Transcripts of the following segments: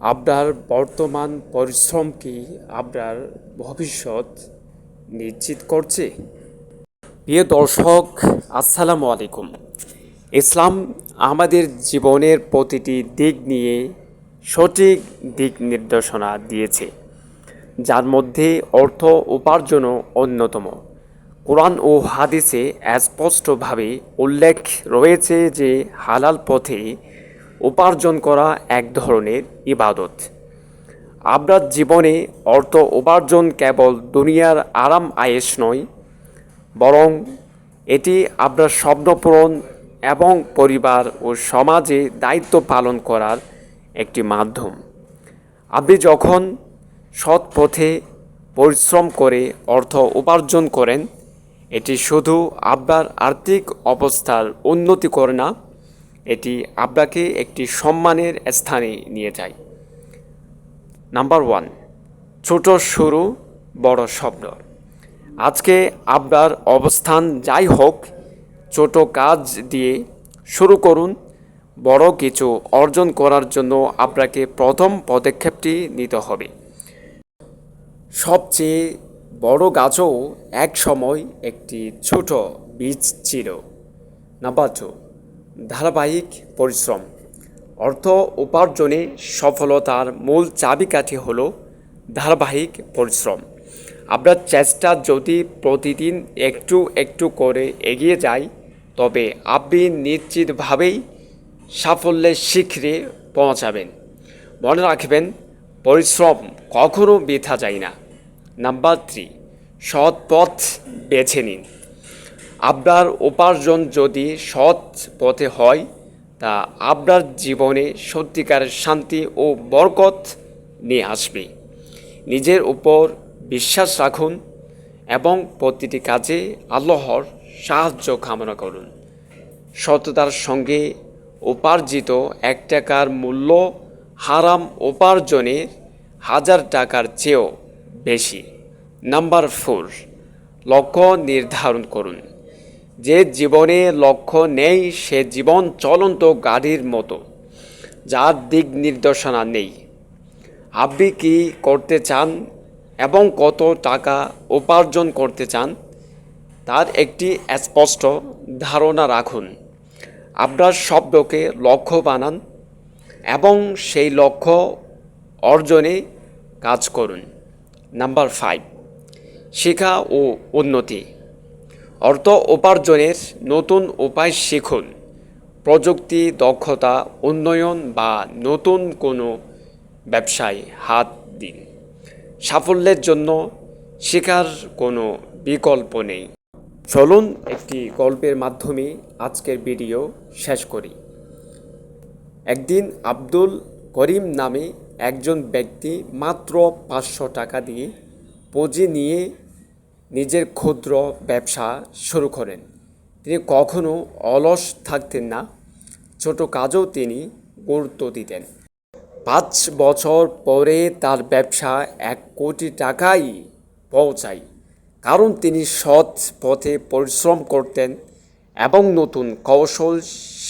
আপনার বর্তমান পরিশ্রম কি আপনার ভবিষ্যৎ নিশ্চিত করছে? প্রিয় দর্শক, আসসালামু আলাইকুম। ইসলাম আমাদের জীবনের প্রতিটি দিক নিয়ে সঠিক দিক নির্দেশনা দিয়েছে, যার মধ্যে অর্থ উপার্জনও অন্যতম। কোরআন ও হাদিসে স্পষ্টভাবে উল্লেখ রয়েছে যে হালাল পথে উপার্জন করা এক ধরনের ইবাদত। আপনার জীবনে অর্থ উপার্জন কেবল দুনিয়ার আরাম আয়েস নয়, বরং এটি আপনার স্বপ্ন পূরণ এবং পরিবার ও সমাজে দায়িত্ব পালন করার একটি মাধ্যম। আপনি যখন সৎ পথে পরিশ্রম করে অর্থ উপার্জন করেন, এটি শুধু আপনার আর্থিক অবস্থার উন্নতি করে না এটি আপনাকে একটি সম্মানের স্থানে নিয়ে যায়। নাম্বার ওয়ান ছোট শুরু বড় স্বপ্ন। আজকে আপনার অবস্থান যাই হোক, ছোট কাজ দিয়ে শুরু করুন। বড় কিছু অর্জন করার জন্য আপনাকে প্রথম পদক্ষেপটি নিতে হবে। সবচেয়ে বড় গাছও এক সময় একটি ছোট বীজ ছিল। নাম্বার টু ধারাবাহিক পরিশ্রম। অর্থ উপার্জনে সফলতার মূল চাবিকাঠি হল ধারাবাহিক পরিশ্রম। আপনার চেষ্টা যদি প্রতিদিন একটু একটু করে এগিয়ে যায় তবে আপনি নিশ্চিতভাবেই সাফল্যের শিখরে পৌঁছাবেন। মনে রাখবেন, পরিশ্রম কখনো বৃথা যায় না। নাম্বার থ্রি সৎ পথ বেছে নিন। আপনার উপার্জন যদি সৎ পথে হয়, তা আপনার জীবনে সত্যিকারের শান্তি ও বরকত নিয়ে আসবে। নিজের উপর বিশ্বাস রাখুন এবং প্রতিটি কাজে আল্লাহর সাহায্য কামনা করুন। সততার সঙ্গে উপার্জিত এক টাকার মূল্য হারাম উপার্জনের হাজার টাকার চেয়েও বেশি। নাম্বার ফোর, লক্ষ্য নির্ধারণ করুন। যে জীবনে লক্ষ্য নেই, সে জীবন চলন্ত গাড়ির মতো। যার দিক নির্দেশনা নেই। আপনি কি করতে চান এবং কত টাকা উপার্জন করতে চান? তার একটি স্পষ্ট ধারণা রাখুন। আপনার শব্দকে লক্ষ্য বানান এবং সেই লক্ষ্য অর্জনে কাজ করুন। নাম্বার ফাইভ শেখা ও উন্নতি। অর্থ উপার্জনের নতুন উপায় শিখুন। প্রযুক্তি, দক্ষতা, উন্নয়ন বা নতুন কোনো ব্যবসায় হাত দিন। সাফল্যের জন্য শেখার কোনো বিকল্প নেই। চলুন একটি গল্পের মাধ্যমে আজকের ভিডিও শেষ করি। একদিন আব্দুল করিম নামে একজন ব্যক্তি মাত্র পাঁচশো টাকা দিয়ে পুঁজি নিয়ে নিজের ক্ষুদ্র ব্যবসা শুরু করেন। তিনি কখনো অলস থাকতেন না। ছোট কাজও তিনি গুরুত্ব দিতেন। পাঁচ বছর পরে তার ব্যবসা এক কোটি টাকাই পৌঁছায়। কারণ তিনি সৎ পথে পরিশ্রম করতেন এবং নতুন কৌশল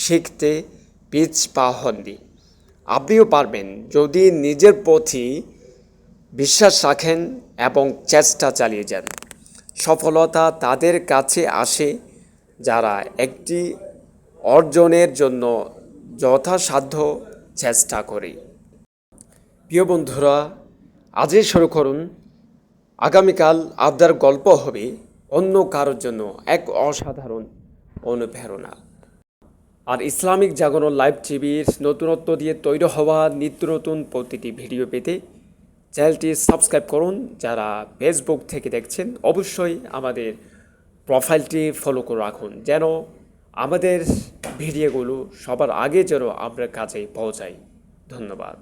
শিখতে পিছ পা হননি। আপনিও পারবেন যদি নিজের প্রতি বিশ্বাস রাখেন এবং চেষ্টা চালিয়ে যান। সফলতা তাদের কাছে আসে যারা একটি অর্জনের জন্য যথাসাধ্য চেষ্টা করে। প্রিয় বন্ধুরা, আজই শুরু করুন। আগামীকাল আপনার গল্প হবে অন্য কারোর জন্য এক অসাধারণ অনুপ্রেরণা। আর ইসলামিক জাগরণ লাইভ টিভির নতুনত্ব দিয়ে তৈরি হওয়া নিত্য নতুন প্রতিটি ভিডিও পেতে চ্যানেলটি সাবস্ক্রাইব করুন। যারা ফেসবুক থেকে দেখছেন, অবশ্যই আমাদের প্রোফাইলটি ফলো করে রাখুন, যেন আমাদের ভিডিওগুলো সবার আগে যেন আপনার কাছে পৌঁছাই। ধন্যবাদ।